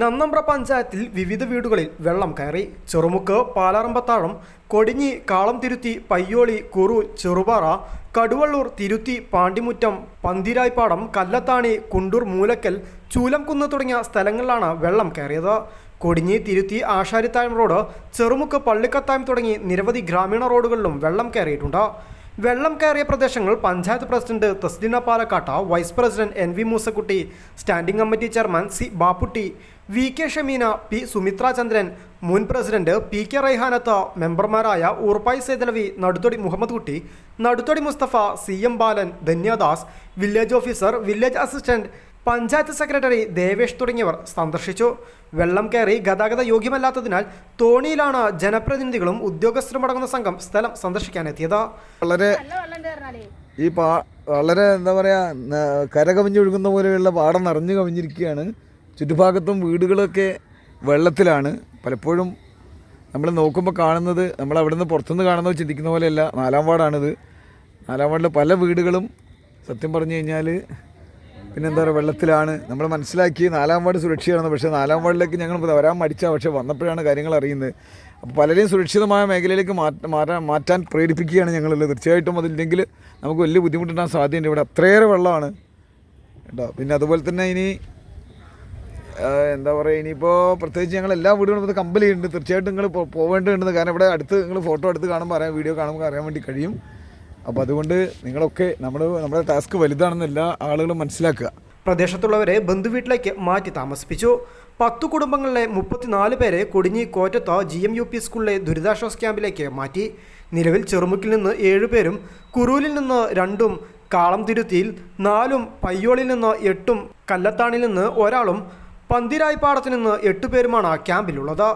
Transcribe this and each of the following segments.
നന്നമ്പ്ര പഞ്ചായത്തിൽ വിവിധ വീടുകളിൽ വെള്ളം കയറി. ചെറുമുക്ക് പാലാറമ്പത്താഴം കൊടിഞ്ഞി കാളം തിരുത്തി പയ്യോളി കുറു ചെറുപാറ കടുവള്ളൂർ തിരുത്തി പാണ്ടിമുറ്റം പന്തിരായ്പാടം കല്ലത്താണി കുണ്ടൂർ മൂലക്കൽ ചൂലംകുന്ന് തുടങ്ങിയ സ്ഥലങ്ങളിലാണ് വെള്ളം കയറിയത്. കൊടിഞ്ഞി തിരുത്തി ആശാരിത്തായം റോഡ് ചെറുമുക്ക് പള്ളിക്കത്തായം തുടങ്ങി നിരവധി ഗ്രാമീണ റോഡുകളിലും വെള്ളം കയറിയിട്ടുണ്ട്. വെള്ളം കയറിയ പ്രദേശങ്ങൾ panchayat president Tasleena പാലക്കാട്ട vice president N V Moosakutty standing committee chairman C Bapputty V K Shameena P Sumithra Chandran മുൻ പ്രസിഡന്റ് പി കെ റൈഹാനത്ത് മെമ്പർമാരായ Oorppayi Sethalavi Naduthodi Muhammad Kutty Naduthodi Musthafa C M Balan Dhanyadas village officer village assistant panchayat secretary Devesh തുടങ്ങിയവർ സന്ദർശിച്ചു. വെള്ളം കയറി ഗതാഗത യോഗ്യമല്ലാത്തതിനാൽ തോണിയിലാണ് ജനപ്രതിനിധികളും ഉദ്യോഗസ്ഥരും അടങ്ങുന്ന സംഘം സ്ഥലം സന്ദർശിക്കാനെത്തിയത്. വളരെ ഈ പാ വളരെ എന്താ പറയാ കര കവിഞ്ഞൊഴുകുന്ന പോലെയുള്ള പാടം നിറഞ്ഞു കവിഞ്ഞിരിക്കുകയാണ്. ചുറ്റുഭാഗത്തും വീടുകളൊക്കെ വെള്ളത്തിലാണ്. പലപ്പോഴും നമ്മൾ നോക്കുമ്പോൾ കാണുന്നത് നമ്മൾ അവിടെ നിന്ന് പുറത്തുനിന്ന് കാണുന്നത് ചിന്തിക്കുന്ന പോലെയല്ല നാലാം വാർഡാണിത്. നാലാം വാർഡിലെ പല വീടുകളും സത്യം പറഞ്ഞു കഴിഞ്ഞാൽ പിന്നെ എന്താ പറയുക വെള്ളത്തിലാണ്. നമ്മൾ മനസ്സിലാക്കി നാലാം വാർഡ് സുരക്ഷിതമാണ്. പക്ഷേ നാലാം വാർഡിലേക്ക് ഞങ്ങൾ വരാൻ മടിച്ച. പക്ഷേ വന്നപ്പോഴാണ് കാര്യങ്ങൾ അറിയുന്നത്. അപ്പോൾ പലരെയും സുരക്ഷിതമായ മേഖലയിലേക്ക് മാറ്റ മാറ്റാൻ മാറ്റാൻ പ്രേരിപ്പിക്കുകയാണ് ഞങ്ങളുള്ളത്. തീർച്ചയായിട്ടും അതില്ലെങ്കിൽ നമുക്ക് വലിയ ബുദ്ധിമുട്ടുണ്ടാകാൻ സാധ്യതയുണ്ട്. ഇവിടെ അത്രയേറെ വെള്ളമാണ്. കേട്ടോ. പിന്നെ അതുപോലെ തന്നെ ഇനി എന്താ പറയുക ഇനിയിപ്പോൾ പ്രത്യേകിച്ച് ഞങ്ങൾ എല്ലാ വീടുകളും ഇത് കമ്പലിയുണ്ട് തീർച്ചയായിട്ടും നിങ്ങൾ പോവേണ്ടതുണ്ട്. കാരണം ഇവിടെ അടുത്ത് നിങ്ങൾ ഫോട്ടോ എടുത്ത് കാണുമ്പോൾ അറിയാം വീഡിയോ കാണുമ്പോൾ അറിയാൻ വേണ്ടി കഴിയും. അപ്പോൾ അതുകൊണ്ട് നിങ്ങളൊക്കെ നമ്മൾ നമ്മുടെ ടാസ്ക് വലുതാണെന്ന് എല്ലാ ആളുകളും മനസ്സിലാക്കുക. പ്രദേശത്തുള്ളവരെ ബന്ധുവീട്ടിലേക്ക് മാറ്റി താമസിപ്പിച്ചു. പത്തു കുടുംബങ്ങളിലെ മുപ്പത്തിനാല് പേരെ Kodinhi Kottath G M U P സ്കൂളിലെ ദുരിതാശ്വാസ ക്യാമ്പിലേക്ക് മാറ്റി. നിലവിൽ ചെറുമുക്കിൽ നിന്ന് ഏഴുപേരും കുറൂലിൽ നിന്ന് രണ്ടും കാളം തിരുത്തിയിൽ നാലും പയ്യോളിൽ നിന്ന് എട്ടും കല്ലത്താണിൽ നിന്ന് ഒരാളും പന്തിരായ്പാടത്തു നിന്ന് എട്ടുപേരുമാണ് ക്യാമ്പിലുള്ളത്.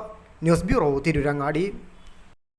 News bureau Tirurangadi.